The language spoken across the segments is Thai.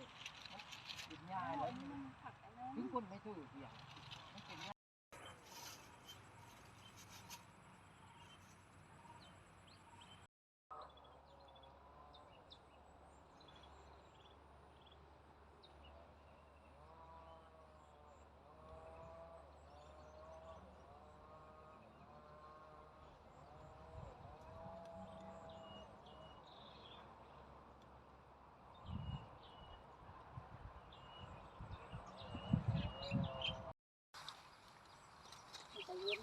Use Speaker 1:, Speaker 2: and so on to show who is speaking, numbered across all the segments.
Speaker 1: ดิกินง่ายเลยถึงคนไม่ถือเพียง
Speaker 2: ใจเย็น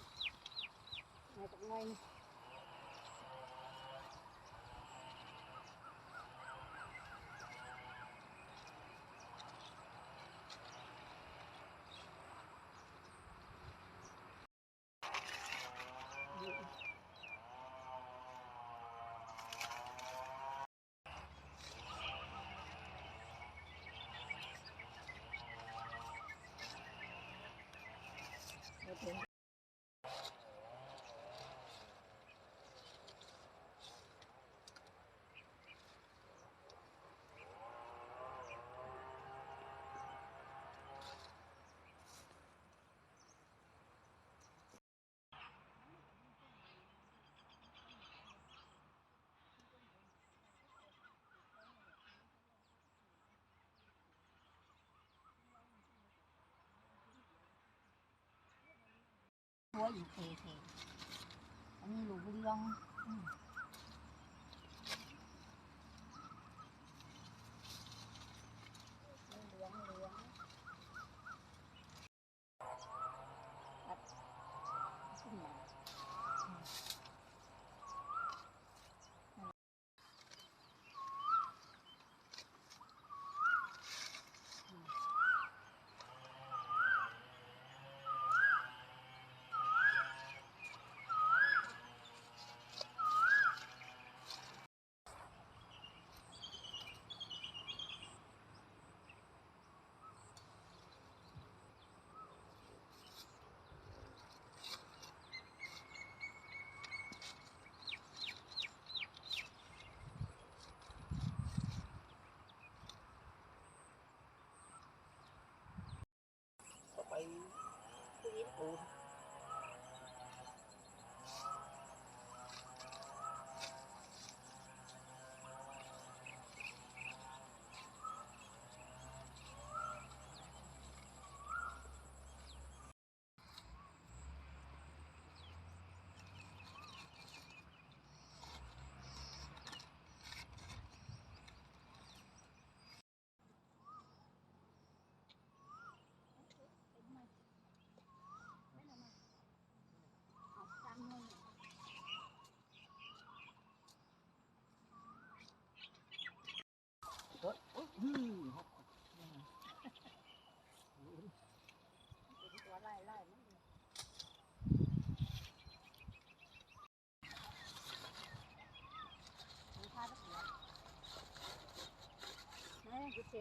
Speaker 2: หัวอยู่เทๆอันนี้ลูกเรือง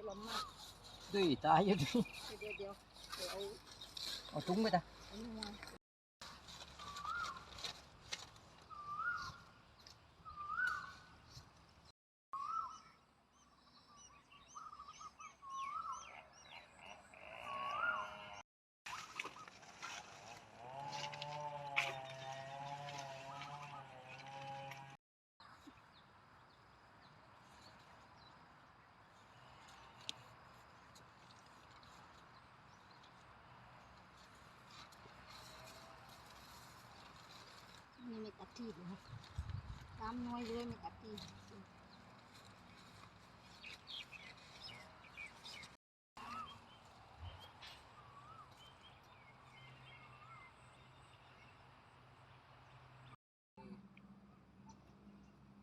Speaker 2: ลม
Speaker 1: มา ดื้อตายอยู่ดิ
Speaker 2: เดี๋ยวเดี๋ยวเดี๋ยวเอา
Speaker 1: เอาถุงไปตา
Speaker 2: ตานี่ไม่ตัดทีเลยน้อยเลยไม่ตัดที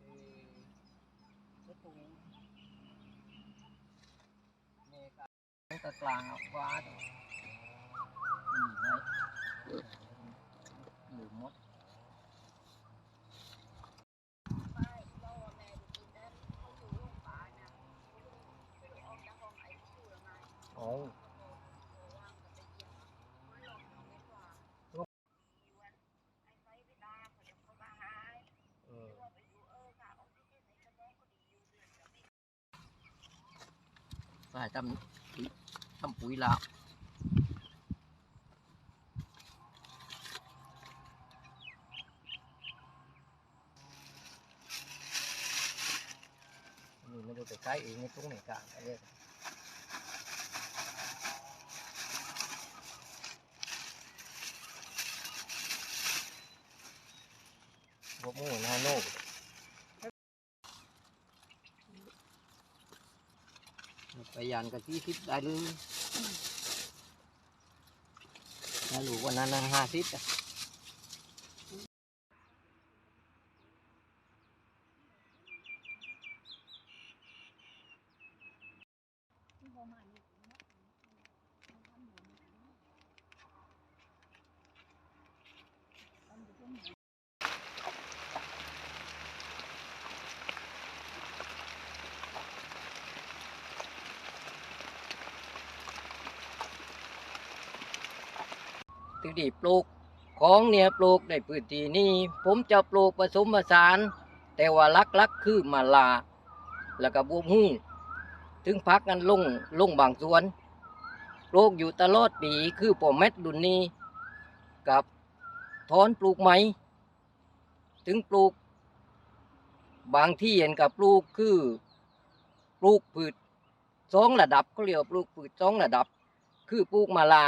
Speaker 1: เอ่อเช็ดถุงเมกาตะกลางเอาว้าตัวอืมไว้หรือมด โอ้เออใส่มาทำปุ๋ยทำปุ๋ยล บม่รู้ไปใช้เอนตรงไหนกลางอันนี้พวกหมูนาโนไปยันกันที่ทิศได้เลยถ้ารู้วันนั้นห้าทิศอะ ถึงดีปลูก ของเนี่ยปลูกในพื้นที่นี้ผมจะปลูกผสมผสาน แต่ว่าลักๆคือมะลา แล้วก็บวบหุ้ถึงพักกันลงลงบางส่วนปลูกอยู่ตลอดปีคือปอเม็ดรุ่นนี้กับถอนปลูกไหม ถึงปลูก บางที่เห็นกับปลูกคือปลูกพืชสองระดับเขาเรียกว่าปลูกพืชสองระดับ คือปลูกมะลา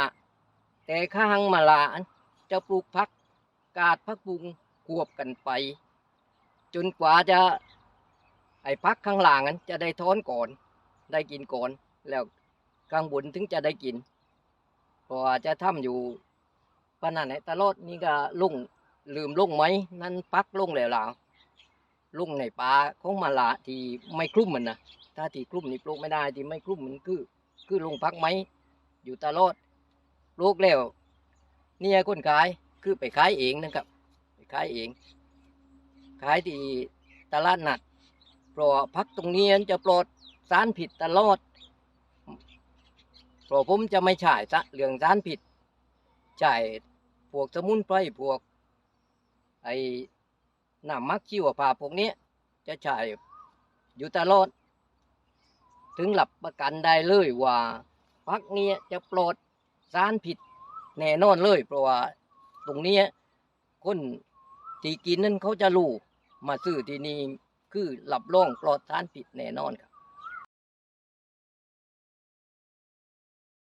Speaker 1: แต่ข้างมะลาจะปลูกพักกาดพักบุงควบกันไป จนกว่าจะไอ้พักข้างหล่างนั้นจะได้ท้อนก่อน ได้กินก่อน แล้วข้างบนถึงจะได้กินเพราะว่าจะทำอยู่ปานนั้นไหนตลอดนี่ก็ลุงลืมลุงไหมนั่นพักลุงแล้วล่ะลุงในป่าของมะลาที่ไม่คลุ้มมันนะถ้าที่คลุ้มนี่ปลูกไม่ได้ที่ไม่คลุ้มมันคือ คือลุงพักไหมอยู่ตลอด ลูกแล้วเนี่ยคนขายคือไปขายเองนะครับ ไปขายเอง ขายที่ตลาดนัดเพราะพักตรงนี้จะปลอดสารผิดตลอดเพราะผมจะไม่ใช่สะเรื่องสารผิดใช่พวกสมุนไพรพวก ไอ้น้ำมักชีวภาพวกนี้จะใช้อยู่ตลอด ถึงหลับประกันได้เลยว่าพักนี้จะปลอด สารผิดแน่นอนเลยเพราะว่าตรงนี้คนที่กินนั่นเขาจะรู้มาซื้อที่นี่คือหลับรองปลอดสารผิดแน่นอนครับ